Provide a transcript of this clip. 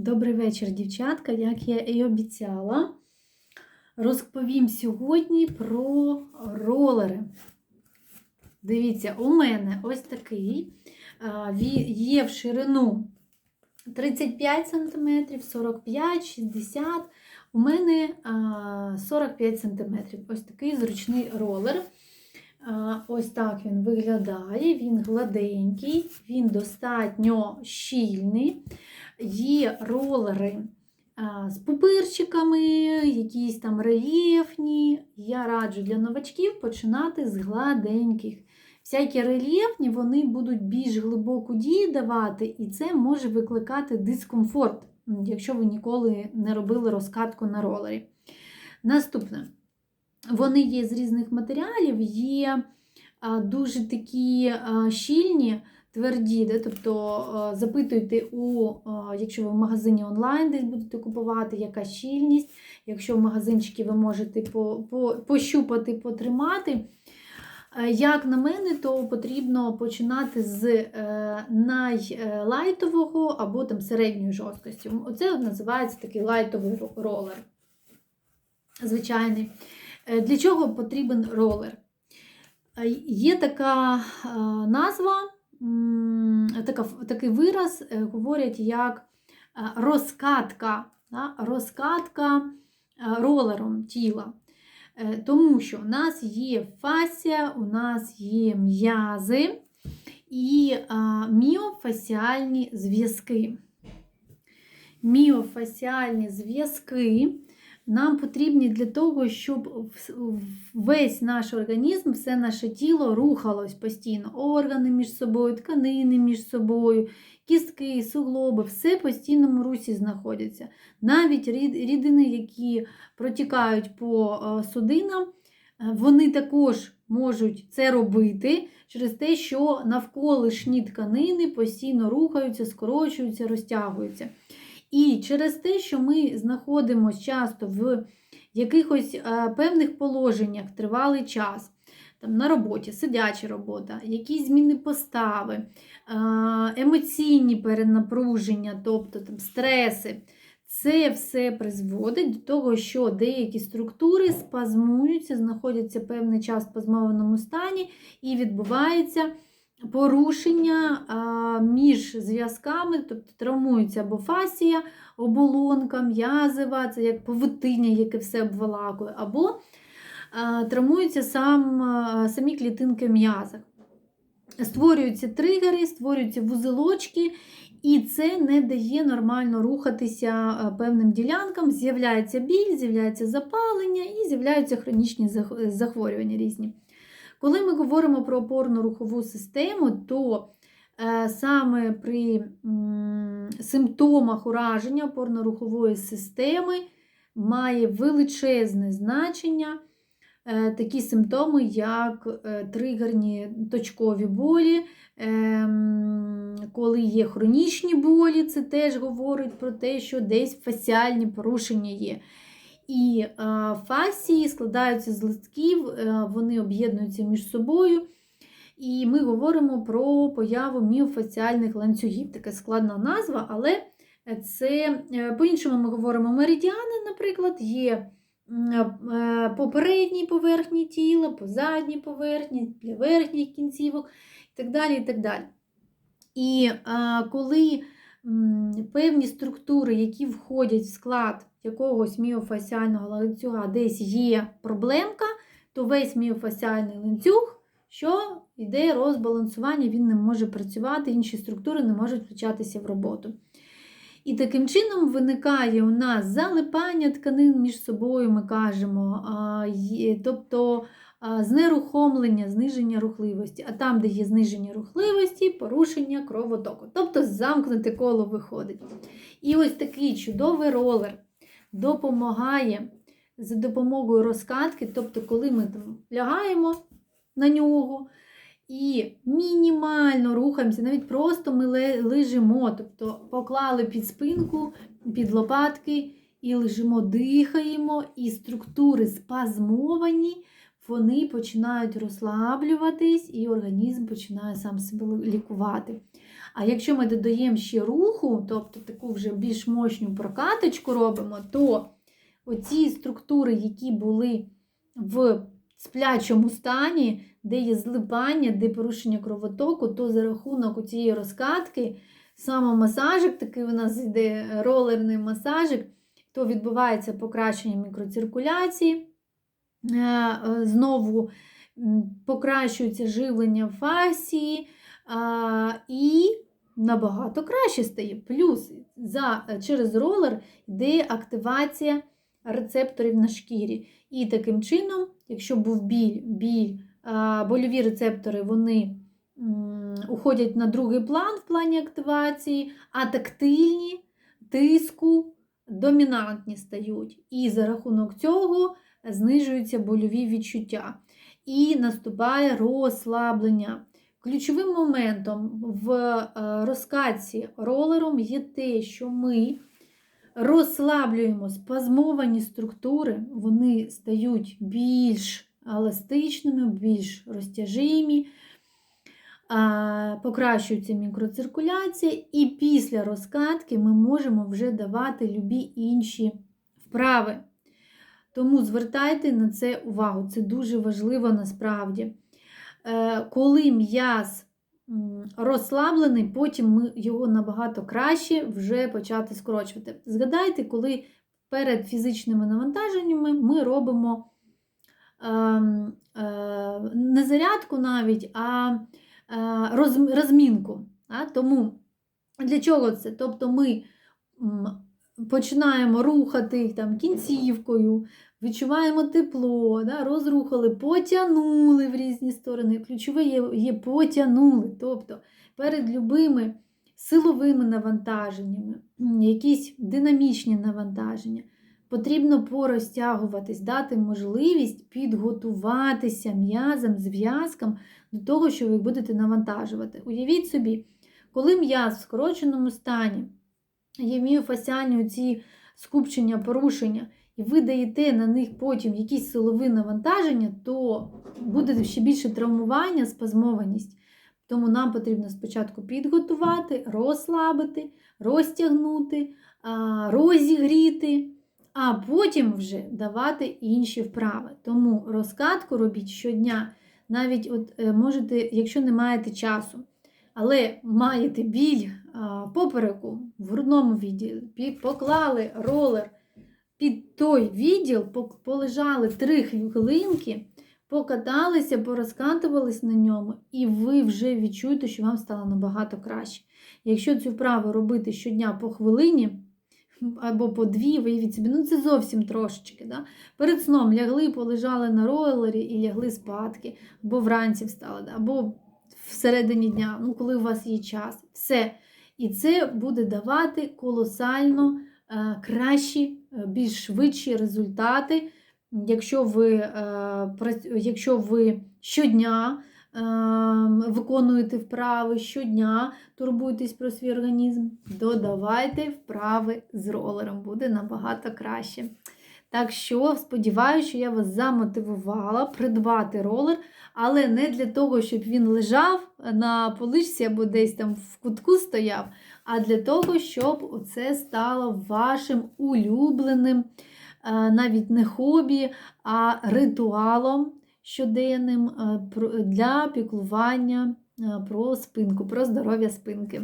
Добрий вечір, дівчатка. Як я і обіцяла, розповім сьогодні про ролери. Дивіться, у мене ось такий а, ві- є в ширину 35 см, 45, 60 У мене 45 см. Ось такий зручний ролер. Ось так він виглядає. Він гладенький, він достатньо щільний. Є ролери з пупирчиками, якісь там рельєфні. Я раджу для новачків починати з гладеньких. Всякі рельєфні вони будуть більш глибоку дію давати, і це може викликати дискомфорт, якщо ви ніколи не робили розкатку на ролері. Наступне. Вони є з різних матеріалів, є дуже такі щільні, тверді, де, тобто запитуйте, у, якщо ви в магазині онлайн десь будете купувати, яка щільність. Якщо в магазинчики ви можете по, по, пощупати, потримати. Е, Як на мене, то потрібно починати з е, найлайтового або там середньої жорсткості. Оце називається такий лайтовий ро- ролер. Звичайний. Е, Для чого потрібен ролер? Е, Є така е, назва, така, такий вираз, е, говорять як е, розкатка, да? розкатка е, ролером тіла. Тому що у нас є фасія, у нас є м'язи і міофасіальні зв'язки. Міофасіальні зв'язки нам потрібні для того, щоб весь наш організм, все наше тіло рухалось постійно. Органи між собою, тканини між собою, кістки, суглоби, все в постійному русі знаходяться. Навіть рідини, які протікають по е, судинам, е, вони також можуть це робити через те, що навколишні тканини постійно рухаються, скорочуються, розтягуються. І через те, що ми знаходимося часто в якихось е, певних положеннях тривалий час, там, на роботі, сидяча робота, якісь зміни постави, е, емоційні перенапруження, тобто там, стреси. Це все призводить до того, що деякі структури спазмуються, знаходяться певний час в спазмованому стані, і відбувається порушення між зв'язками, тобто травмується або фасія, оболонка, м'язева, це як повитиння, яке все обволакує, або травмуються сам, самі клітинки в м'язах. Створюються тригери, створюються вузелочки, і це не дає нормально рухатися певним ділянкам. З'являється біль, з'являється запалення і з'являються хронічні захворювання різні. Коли ми говоримо про опорно-рухову систему, то е, саме при симптомах ураження опорно-рухової системи має величезне значення е, такі симптоми, як е, тригерні точкові болі, коли є хронічні болі, це теж говорить про те, що десь фасіальні порушення є. І фасії складаються з листків, е, вони об'єднуються між собою. І ми говоримо про появу міофасіальних ланцюгів. Така складна назва, але це е, по-іншому ми говоримо меридіани, наприклад, є е, по передній поверхні тіла, по задній поверхні, для верхніх кінцівок і так далі. І так далі. І коли певні структури, які входять в склад якогось міофасіального ланцюга, десь є проблемка, то весь міофасіальний ланцюг, що йде розбалансування, він не може працювати, інші структури не можуть включатися в роботу. І таким чином виникає у нас залипання тканин між собою, ми кажемо, тобто знерухомлення, зниження рухливості. А там, де є зниження рухливості, порушення кровотоку. Тобто замкнуте коло виходить. І ось такий чудовий ролер допомагає за допомогою розкатки, тобто, коли ми там лягаємо на нього. І мінімально рухаємося, навіть просто ми лежимо, тобто поклали під спинку, під лопатки і лежимо, дихаємо, і структури спазмовані, вони починають розслаблюватись, і організм починає сам себе лікувати. А якщо ми додаємо ще руху, тобто таку вже більш мощну прокаточку робимо, то оці структури, які були в сплячому стані, де є злипання, де порушення кровотоку, то за рахунок цієї розкатки, самомасажик, такий у нас йде ролерний масажик, то відбувається покращення мікроциркуляції. Е, е, Знову покращується живлення в фасції і набагато краще стає. Плюс за, через ролер йде активація рецепторів на шкірі. І таким чином, якщо був біль, біль, больові рецептори вони уходять на другий план в плані активації, а тактильні тиску домінантні стають. І за рахунок цього знижуються больові відчуття. І наступає розслаблення. Ключовим моментом в е, розкатці ролером є те, що ми розслаблюємо спазмовані структури, вони стають більш еластичними, більш розтяжимі, покращується мікроциркуляція, і після розкатки ми можемо вже давати любі інші вправи. Тому звертайте на це увагу, це дуже важливо насправді. Е, Коли м'яз розслаблений, потім ми його набагато краще вже почати скорочувати. Згадайте, коли перед фізичними навантаженнями ми робимо ем, е, не зарядку навіть, а е, розмінку. Тому для чого це? Тобто ми починаємо рухати там, кінцівкою, відчуваємо тепло, да, розрухали, потягнули в різні сторони. Ключове є, є потягнули. Тобто перед любими силовими навантаженнями, якісь динамічні навантаження, потрібно порозтягуватись, дати можливість підготуватися м'язам, зв'язкам до того, що ви будете навантажувати. Уявіть собі, коли м'яз в скороченому стані, є міофасіальні ці скупчення, порушення, і ви даєте на них потім якісь силові навантаження, то буде ще більше травмування, спазмованість. Тому нам потрібно спочатку підготувати, розслабити, розтягнути, розігріти, а потім вже давати інші вправи. Тому розкатку робіть щодня. Навіть от е, можете, якщо не маєте часу, але маєте біль попереку в грудному відділі, поклали ролер під той відділ, полежали 3 хвилинки, покаталися, порозкатувались на ньому, і ви вже відчуєте, що вам стало набагато краще. Якщо цю вправу робити щодня по хвилині або по дві, виявіть собі, ну це зовсім трошечки. Да? Перед сном лягли, полежали на ролері і лягли спадки, або вранці встали, або всередині дня, ну коли у вас є час. Все. І це буде давати колосально е, кращі, е, більш швидші результати, якщо ви, е, якщо ви щодня виконуєте вправи, щодня турбуєтесь про свій організм, додавайте вправи з ролером, буде набагато краще. Так що, сподіваюся, що я вас замотивувала придбати ролер, але не для того, щоб він лежав на поличці або десь там в кутку стояв, а для того, щоб це стало вашим улюбленим, е, навіть не хобі, а ритуалом щоденним е, для піклування е, про спинку, про здоров'я спинки.